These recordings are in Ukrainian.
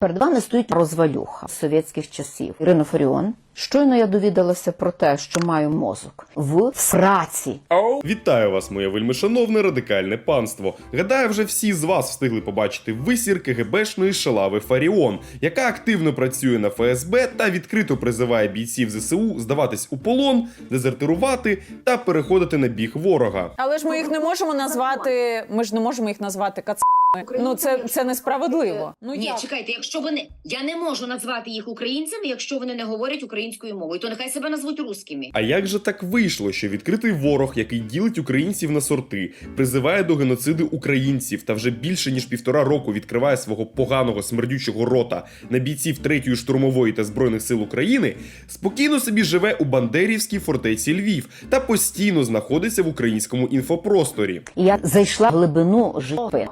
Перед вами стоїть розвалюха совєтських часів. Ірина Фаріон. Щойно я довідалася про те, що маю мозок в сраці. Вітаю вас, моє вельмишановне радикальне панство. Гадаю, вже всі з вас встигли побачити висір КГБшної шалави Фаріон, яка активно працює на ФСБ та відкрито призиває бійців ЗСУ здаватись у полон, дезертирувати та переходити на біг ворога. Але ж ми їх не можемо назвати. Ми ж не можемо їх назвати кацами. Ну це, це несправедливо. Ну Ні, як? чекайте, якщо вони я не можу назвати їх українцями, якщо вони не говорять українською мовою, то нехай себе назвуть русскими. А як же так вийшло, що відкритий ворог, який ділить українців на сорти, призиває до геноциду українців та вже більше ніж півтора року відкриває свого поганого смердючого рота на бійців третьої штурмової та збройних сил України, спокійно собі живе у Бандерівській фортеці Львів та постійно знаходиться в українському інфопросторі. Я зайшла в глибину життя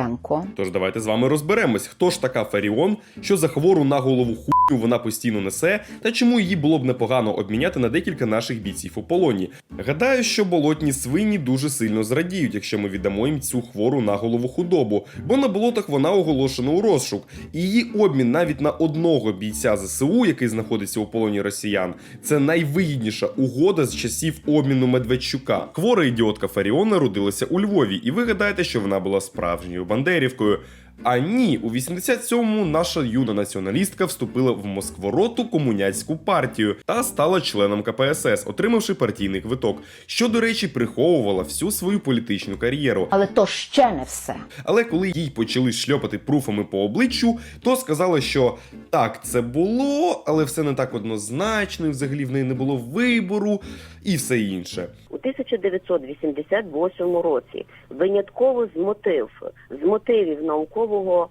Порошенко. Тож давайте з вами розберемось, хто ж така Фаріон, що за хвору на голову хуйню вона постійно несе, та чому її було б непогано обміняти на декілька наших бійців у полоні. Гадаю, що болотні свині дуже сильно зрадіють, якщо ми віддамо їм цю хвору на голову худобу, бо на болотах вона оголошена у розшук. І її обмін навіть на одного бійця ЗСУ, який знаходиться у полоні росіян, це найвигідніша угода з часів обміну Медведчука. Хвора ідіотка Фаріон народилася у Львові, і ви гадаєте, що вона була справжньою бандерівкою. А ні, у 87-му наша юна націоналістка вступила в Москвороту комуняцьку партію та стала членом КПСС, отримавши партійний квиток, що, до речі, приховувала всю свою політичну кар'єру. Але то ще не все. Але коли їй почали шльопати пруфами по обличчю, то сказала, що так, це було, але все не так однозначно, і взагалі в неї не було вибору і все інше. У 1988 році. Винятково з мотив з мотивів наукового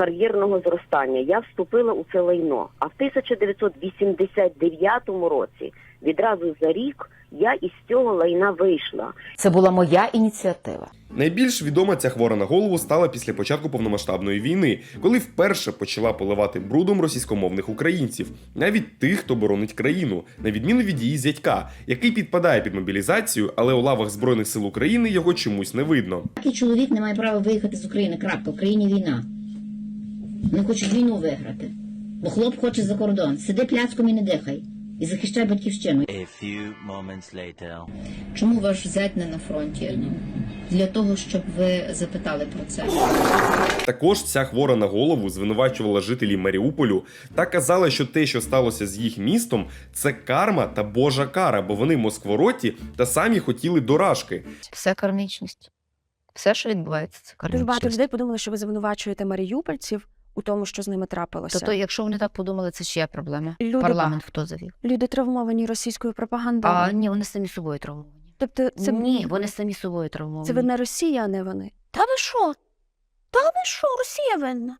кар'єрного зростання я вступила у це лайно. А в 1989 році, відразу за рік, я із цього лайна вийшла. Це була моя ініціатива. Найбільш відома ця хвора на голову стала після початку повномасштабної війни, коли вперше почала поливати брудом російськомовних українців, навіть тих, хто боронить країну, на відміну від її зятька, який підпадає під мобілізацію, але у лавах збройних сил України його чомусь не видно. Такий чоловік не має права виїхати з України. Крапка. В країні війна. Вони хочуть війну виграти. Бо хлоп хоче за кордон. Сиди пляцком і не дихай. І захищай батьківщину. A few moments later. Чому ваш зять не на фронті? Для того, щоб ви запитали про це. Також ця хвора на голову звинувачувала жителів Маріуполю та казала, що те, що сталося з їх містом, це карма та божа кара, бо вони москвороті та самі хотіли доражки. Все кармічність. Все, що відбувається, це Дуже багато людей подумали, що ви звинувачуєте маріупольців у тому, що з ними трапилося. То, то, якщо вони так подумали, це чия проблема? Люди- Парламент хто завів? Люди травмовані російською пропагандою. А ні, вони самі собою травмовані. Тобто це Ні, вони самі собою травмовані. це вина Росія, а не вони. Та ви що? Та ви що? Росія винна?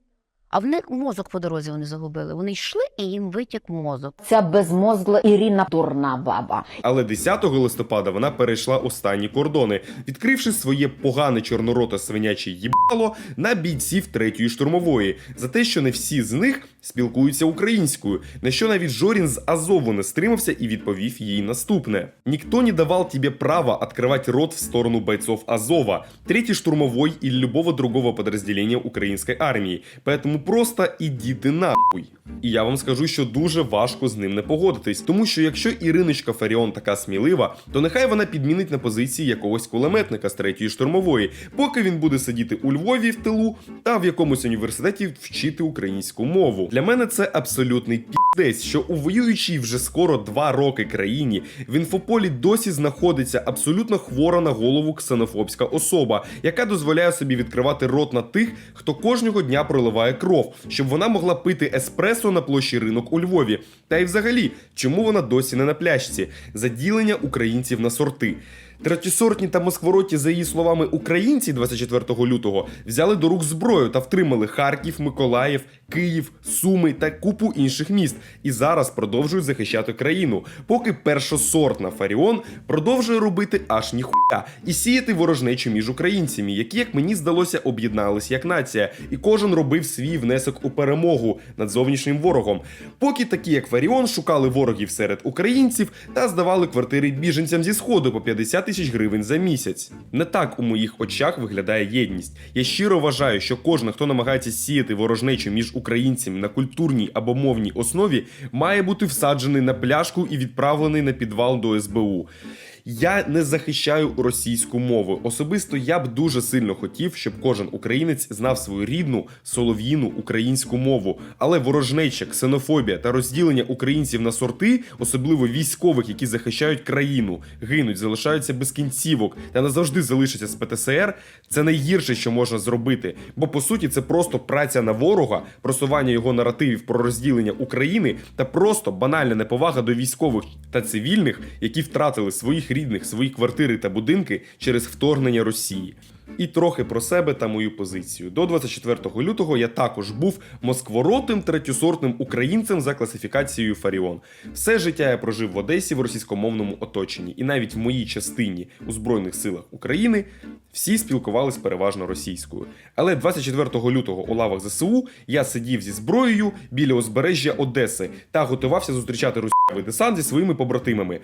А в них мозок по дорозі вони загубили. Вони йшли і їм витік мозок. Ця безмозгла Ірина дурна баба. Але 10 листопада вона перейшла останні кордони, відкривши своє погане чорнороте свиняче їбало на бійців третьої штурмової за те, що не всі з них спілкуються українською. На що навіть Жорін з Азову не стримався і відповів їй наступне: ніхто не давав тебе права открывать рот в сторону бойцов Азова, третьей штурмовой или любого другого подразделения украинской армии. Поэтому просто ідіть нахуй. І я вам скажу, що дуже важко з ним не погодитись, тому що якщо Іриночка Фаріон така смілива, то нехай вона підмінить на позиції якогось кулеметника з третьої штурмової, поки він буде сидіти у Львові в тилу та в якомусь університеті вчити українську мову. Для мене це абсолютний піздець, що у воюючій вже скоро два роки країні в інфополі досі знаходиться абсолютно хвора на голову ксенофобська особа, яка дозволяє собі відкривати рот на тих, хто кожного дня проливає кров, щоб вона могла пити еспресо на площі ринок у Львові. Та й взагалі, чому вона досі не на пляшці? Заділення українців на сорти. Третєсортні та москвороті, за її словами, українці 24 лютого взяли до рук зброю та втримали Харків, Миколаїв, Київ, Суми та купу інших міст. І зараз продовжують захищати країну, поки першосортна Фаріон продовжує робити аж ніхуя і сіяти ворожнечу між українцями, які, як мені здалося, об'єднались як нація, і кожен робив свій внесок у перемогу над зовнішнім ворогом. Поки такі, як Фаріон, шукали ворогів серед українців та здавали квартири біженцям зі сходу по 50 тисяч гривень за місяць. Не так у моїх очах виглядає єдність. Я щиро вважаю, що кожен, хто намагається сіяти ворожнечу між українцями на культурній або мовній основі, має бути всаджений на пляшку і відправлений на підвал до СБУ. Я не захищаю російську мову. Особисто я б дуже сильно хотів, щоб кожен українець знав свою рідну солов'їну українську мову. Але ворожнеча, ксенофобія та розділення українців на сорти, особливо військових, які захищають країну, гинуть, залишаються без кінцівок та назавжди залишаться з ПТСР. Це найгірше, що можна зробити. Бо по суті це просто праця на ворога, просування його наративів про розділення України та просто банальна неповага до військових та цивільних, які втратили своїх рідних, свої квартири та будинки через вторгнення Росії. І трохи про себе та мою позицію. До 24 лютого я також був москворотим третьосортним українцем за класифікацією Фаріон. Все життя я прожив в Одесі в російськомовному оточенні, і навіть в моїй частині у Збройних силах України всі спілкувались переважно російською. Але 24 лютого у лавах ЗСУ я сидів зі зброєю біля узбережжя Одеси та готувався зустрічати російський десант зі своїми побратимами.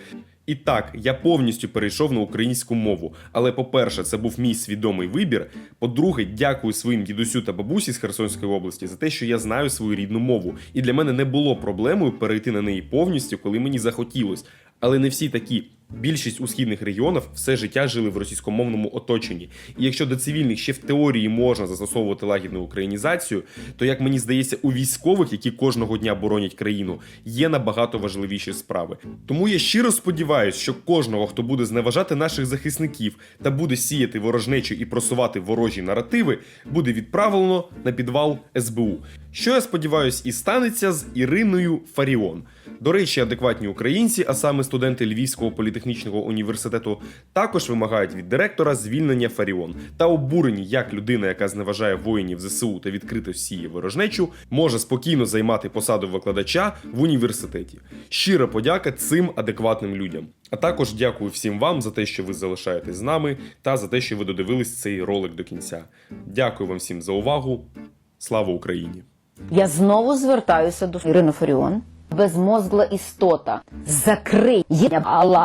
І так, я повністю перейшов на українську мову. Але по-перше, це був мій свідомий вибір. По-друге, дякую своїм дідусю та бабусі з Херсонської області за те, що я знаю свою рідну мову. І для мене не було проблемою перейти на неї повністю, коли мені захотілось. Але не всі такі. Більшість у східних регіонах все життя жили в російськомовному оточенні. І якщо до цивільних ще в теорії можна застосовувати лагідну українізацію, то як мені здається, у військових, які кожного дня боронять країну, є набагато важливіші справи. Тому я щиро сподіваюся, що кожного, хто буде зневажати наших захисників та буде сіяти ворожнечу і просувати ворожі наративи, буде відправлено на підвал СБУ. Що я сподіваюся, і станеться з Іриною Фаріон. До речі, адекватні українці, а саме студенти Львівського політехнічного університету, також вимагають від директора звільнення Фаріон та обурені, як людина, яка зневажає воїнів ЗСУ та відкрито сіє ворожнечу, може спокійно займати посаду викладача в університеті. Щира подяка цим адекватним людям. А також дякую всім вам за те, що ви залишаєтесь з нами, та за те, що ви додивились цей ролик до кінця. Дякую вам всім за увагу. Слава Україні! Я знову звертаюся до Ірини Фаріон. Безмозгла істота. Закрий Алла.